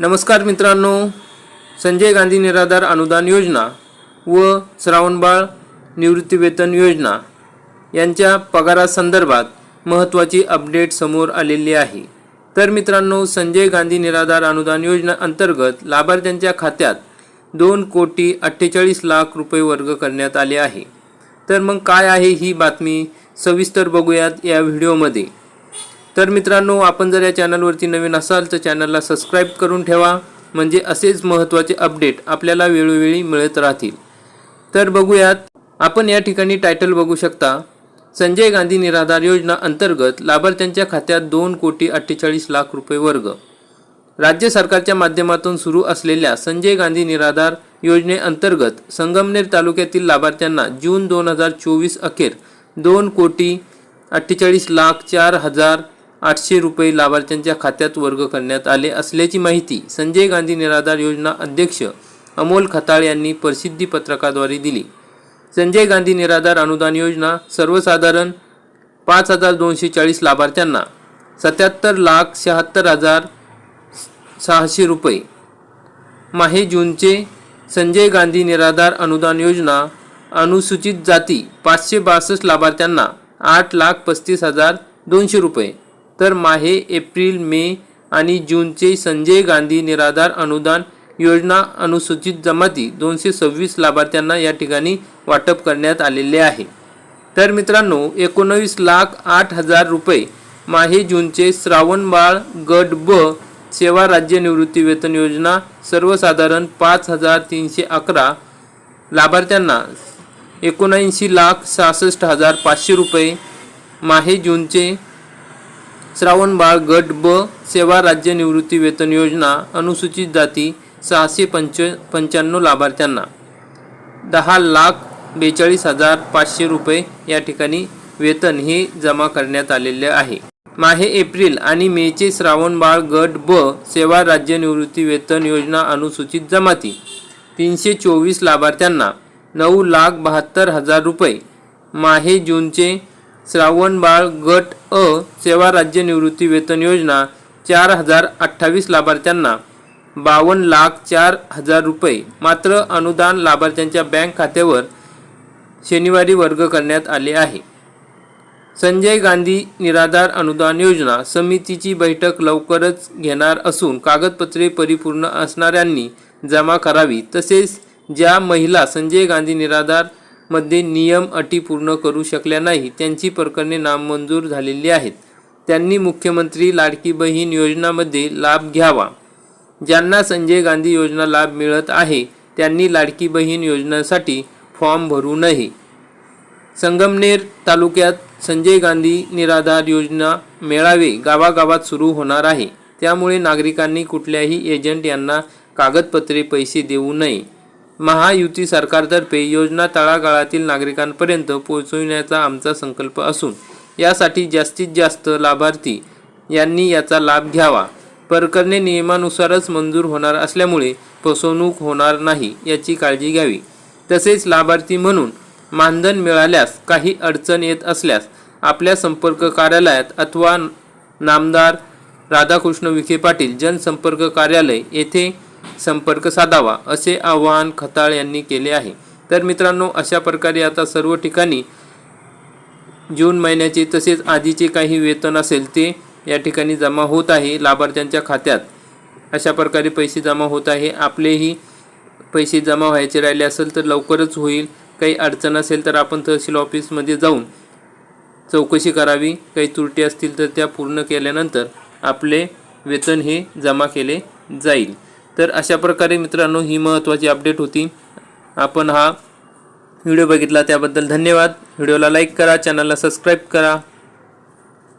नमस्कार मित्रांनो संजय गांधी निराधार अनुदान योजना व श्रावणबाळ निवृत्तीवेतन योजना यांच्या पगारासंदर्भात महत्त्वाची अपडेट समोर आलेली आहे. तर मित्रांनो संजय गांधी निराधार अनुदान योजना अंतर्गत लाभार्थ्यांच्या खात्यात दोन कोटी अठ्ठेचाळीस लाख रुपये वर्ग करण्यात आले आहे. तर मग काय आहे ही बातमी सविस्तर बघूयात या व्हिडिओमध्ये. तर मित्रांनो आपण जर या चॅनलवरती नवीन असाल तर चॅनलला सबस्क्राईब करून ठेवा. म्हणजे असेच महत्त्वाचे अपडेट आपल्याला वेळोवेळी मिळत राहतील. तर बघूयात आपण या ठिकाणी टायटल बघू शकता. संजय गांधी निराधार योजना अंतर्गत लाभार्थ्यांच्या खात्यात दोन कोटी अठ्ठेचाळीस लाख रुपये वर्ग. राज्य सरकारच्या माध्यमातून सुरू असलेल्या संजय गांधी निराधार योजनेअंतर्गत संगमनेर तालुक्यातील लाभार्थ्यांना जून दोन हजार चोवीस अखेर दोन कोटी अठ्ठेचाळीस लाख चार हजार आठशे रुपये लाभार्थ्यांच्या खात्यात वर्ग करण्यात आले असल्याची माहिती संजय गांधी निराधार योजना अध्यक्ष अमोल खताळ यांनी प्रसिद्धी पत्रकाद्वारे दिली. संजय गांधी निराधार अनुदान योजना सर्वसाधारण पाच हजार दोनशे चाळीस लाभार्थ्यांना सत्याहत्तर लाख शहात्तर हजार सहाशे रुपये. माहे जूनचे संजय गांधी निराधार अनुदान योजना अनुसूचित जाती पाचशे बासष्ट लाभार्थ्यांना आठ लाख पस्तीस हजार दोनशे रुपये. तर माहे एप्रिल मे आणि जूनचे संजय गांधी निराधार अनुदान योजना अनुसूचित जमाती दोनशे सव्वीस लाभार्थ्यांना या ठिकाणी वाटप करण्यात आलेले आहे. तर मित्रांनो एकोणवीस लाख आठ हजार रुपये माहे जूनचे श्रावणबाळ गट ब सेवा राज्य निवृत्ती वेतन योजना सर्वसाधारण पाच हजार तीनशे अकरा लाभार्थ्यांना एकोणऐंशी लाख सहासष्ट हजार पाचशे रुपये माहे जूनचे श्रावणबाळ गट ब सेवा राज्य निवृत्ती वेतन योजना अनुसूचित जाती सहाशे पंच पंच्याण्णव लाभार्थ्यांना. दहा लाख बेचाळीस हजार पाचशे रुपये या ठिकाणी वेतन हे जमा करण्यात आलेले आहे. माहे एप्रिल आणि मेचे श्रावणबाळ गट ब सेवा राज्य निवृत्ती वेतन योजना अनुसूचित जमाती. तीनशे चोवीस लाभार्थ्यांना नऊ लाख बहात्तर हजार रुपये. माहे जूनचे श्रावणबाळ गट अ सेवा राज्य निवृत्ती वेतन योजना चार हजार अठ्ठावीस लाभार्थ्यांना बावन्न लाख चार हजार रुपये मात्र अनुदान लाभार्थ्यांच्या बँक खात्यावर शनिवारी वर्ग करण्यात आले आहे. संजय गांधी निराधार अनुदान योजना समितीची बैठक लवकरच घेणार असून कागदपत्रे परिपूर्ण असणाऱ्यांनी जमा करावी. तसेच ज्या महिला संजय गांधी निराधार मध्ये नियम अटी पूर्ण करू शकल्या नाही. त्यांची प्रकरणे नामंजूर झालेली आहेत. त्यांनी मुख्यमंत्री लाडकी बहीण योजनामध्ये लाभ घ्यावा. ज्यांना संजय गांधी योजना लाभ मिळत आहे त्यांनी लाडकी बहीण योजनेसाठी फॉर्म भरू नये. संगमनेर तालुक्यात संजय गांधी निराधार योजना मेळावे गावागावात सुरू होणार आहे. त्यामुळे नागरिकांनी कुठल्याही एजंट यांना कागदपत्रे पैसे देऊ नये. महायुती सरकारतर्फे योजना तळागाळातील नागरिकांपर्यंत पोहोचविण्याचा आमचा संकल्प असून यासाठी जास्तीत जास्त लाभार्थी यांनी याचा लाभ घ्यावा. प्रकरणे नियमानुसारच मंजूर होणार असल्यामुळे फसवणूक होणार नाही याची काळजी घ्यावी. तसेच लाभार्थी म्हणून मानधन मिळाल्यास काही अडचण येत असल्यास आपल्या संपर्क कार्यालयात अथवा नामदार राधाकृष्ण विखे पाटील जनसंपर्क कार्यालय येथे संपर्क साधावा असे आवाहन खताळ यांनी केले आहे. तर मित्रांनो अशा प्रकारे आता सर्व ठिकाणी जून महिन्याचे तसेच आधीचे काही वेतन असेल ते या ठिकाणी जमा होत आहे लाभार्थ्यांच्या खात्यात. अशा प्रकारे पैसे जमा होत आहे. आपलेही पैसे जमा व्हायचे राहिले असेल तर लवकरच होईल. काही अडचण असेल तर आपण तहसील ऑफिसमध्ये जाऊन चौकशी करावी. काही त्रुटी असतील तर त्या पूर्ण केल्यानंतर आपले वेतन हे जमा केले जाईल. तर अशा प्रकारे मित्रांनो ही महत्त्वाची अपडेट होती. आपण हा व्हिडिओ बघितला त्याबद्दल धन्यवाद. व्हिडिओला लाईक करा चॅनलला सबस्क्राईब करा.